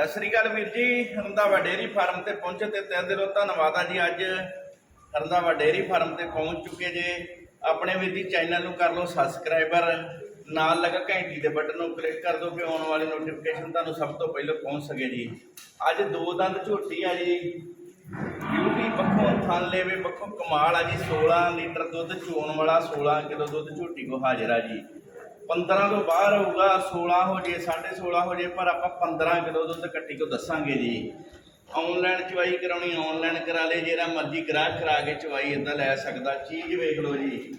ਸਤਿ ਸ੍ਰੀ ਅਕਾਲ ਵੀਰ ਜੀ Randhawa dairy farm ਤੇ ਪਹੁੰਚੇ ਤੇ ਤਹਿ ਦਿਲੋਂ ਧੰਨਵਾਦ ਆ ਜੀ ਅੱਜ। ਰੰਧਾਵਾ ਡੇਅਰੀ ਫਾਰਮ ਤੇ ਪਹੁੰਚ ਚੁੱਕੇ ਜੇ। ਆਪਣੇ ਵੀਰ ਜੀ ਚੈਨਲ ਨੂੰ ਕਰ ਲਓ ਸਬਸਕ੍ਰਾਈਬਰ ਨਾਲ ਲੱਗਾ ਘੰਟੀ ਦੇ ਬਟਨ ਨੂੰ ਕਲਿੱਕ ਕਰ ਦਿਓ ਕਿ ਆਉਣ ਵਾਲੀ ਨੋਟੀਫਿਕੇਸ਼ਨ ਤੁਹਾਨੂੰ ਸਭ ਤੋਂ ਪਹਿਲਾਂ ਪਹੁੰਚ ਸਕੇ ਜੀ। ਅੱਜ ਦੋ ਦੰਦ ਝੋਟੀ ਆ ਜੀ। ਬਿਊਟੀ ਪੱਖੋਂ ਥਣ ਲੈਵੇ, ਪੱਖੋਂ ਕਮਾਲ ਆ ਜੀ। 16 ਲੀਟਰ ਦੁੱਧ ਚੋਣ ਵਾਲਾ 16 ਕਿਲੋ ਦੁੱਧ ਝੋਟੀ ਕੋ ਹਾਜ਼ਰ ਆ ਜੀ। 15 ਤੋਂ ਬਾਹਰ ਹੋਊਗਾ 16 ਹੋ ਜੇ 16.5 ਹੋ ਜੇ, ਪਰ ਆਪਾਂ 15 ਕਿਲੋ ਦੁੱਧ ਕੱਟੀ ਕੋ ਦੱਸਾਂਗੇ ਜੀ? ਆਨਲਾਈਨ ਚਵਾਈ ਕਰਾਉਣੀ ਆਨਲਾਈਨ ਕਰਾ ਲੇ, ਜਿਹੜਾ ਮਰਜ਼ੀ ਗ੍ਰਾਹਕ ਕਰਾ ਕੇ ਚਵਾਈ ਇਦਾਂ ਲੈ ਸਕਦਾ, ਚੀਜ਼ ਵੇਖ ਲਓ ਜੀ।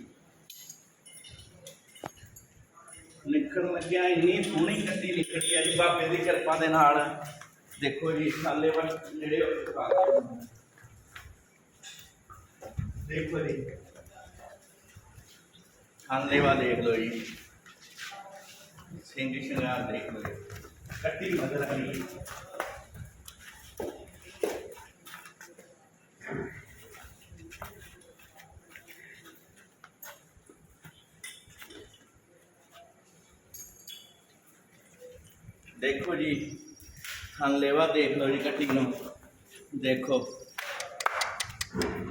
ਨਿਕਲਣ ਲੱਗਿਆ, ਇੰਨੀ ਸੋਹਣੀ ਕੱਟੀ ਨਿਕਲੀ ਆ ਜੀ, ਬਾਬੇ ਦੀ ਕਿਰਪਾ ਦੇ ਨਾਲ। ਦੇਖੋ ਜੀ, ਸਾਲੇ ਵੱਲ ਜਿਹੜੇ ਦੇਖੋ ਜੀ। ਖਾਨਲੇਵਾ ਦੇਖ ਲਓ ਦੇਖ ਲਓ ਜੀ। ਕੱਟੀ ਮਦਰ ਹਰੀ ਦੇਖੋ ਜੀ ਖਾਨਲੇਵਾ ਦੇਖ ਲਓ ਜੀ ਕੱਟੀ ਨੂੰ ਦੇਖੋ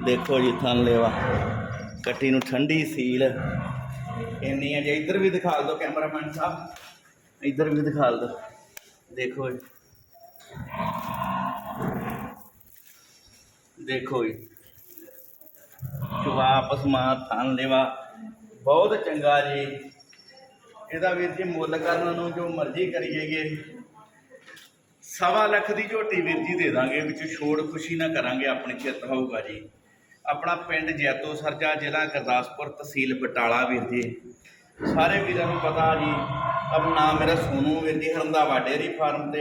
ਦੇਖੋ ਜੀ ਥਣਲੇਵਾ ਕੱਟੀ ਨੂੰ ਠੰਡੀ ਸੀਲ ਇੰਨੀ ਹੈ ਜੇ ਇੱਧਰ ਵੀ ਦਿਖਾ ਦਿਓ ਕੈਮਰਾਮੈਨ ਸਾਹਿਬ ਇੱਧਰ ਵੀ ਦਿਖਾ ਦਿਓ ਦੇਖੋ ਜੀ। ਦੇਖੋ ਜੀ। ਜਵਾਬ ਪਸਮਾ ਥਣਲੇਵਾ ਬਹੁਤ ਚੰਗਾ ਜੀ। ਇਹਦਾ ਵੀਰ ਜੀ ਮੁੱਲ ਕਰਨ ਨੂੰ ਜੋ ਮਰਜ਼ੀ ਕਰੀਏਗੇ। ਸਵਾ ਲੱਖ ਦੀ ਝੋਟੀ ਵੀਰ ਜੀ ਦੇ ਦਾਂਗੇ, ਵਿੱਚ ਛੋੜ ਖੁਸ਼ੀ ਨਾ ਕਰਾਂਗੇ, ਆਪਣੇ ਚਿੱਤ ਹੋਊਗਾ ਜੀ। ਆਪਣਾ ਪਿੰਡ ਜੈਤੋ ਸਰਜਾ ਜ਼ਿਲ੍ਹਾ ਗੁਰਦਾਸਪੁਰ ਤਹਿਸੀਲ ਬਟਾਲਾ ਵੀਰ ਜੀ। ਸਾਰੇ ਵੀਰਾਂ ਨੂੰ ਪਤਾ ਜੀ, ਆਪਣਾ ਨਾਮ ਮੇਰਾ ਸੋਨੂ ਵੀਰ ਜੀ ਹਰੰਦਾਵਾ ਡੇਅਰੀ ਫਾਰਮ ਤੇ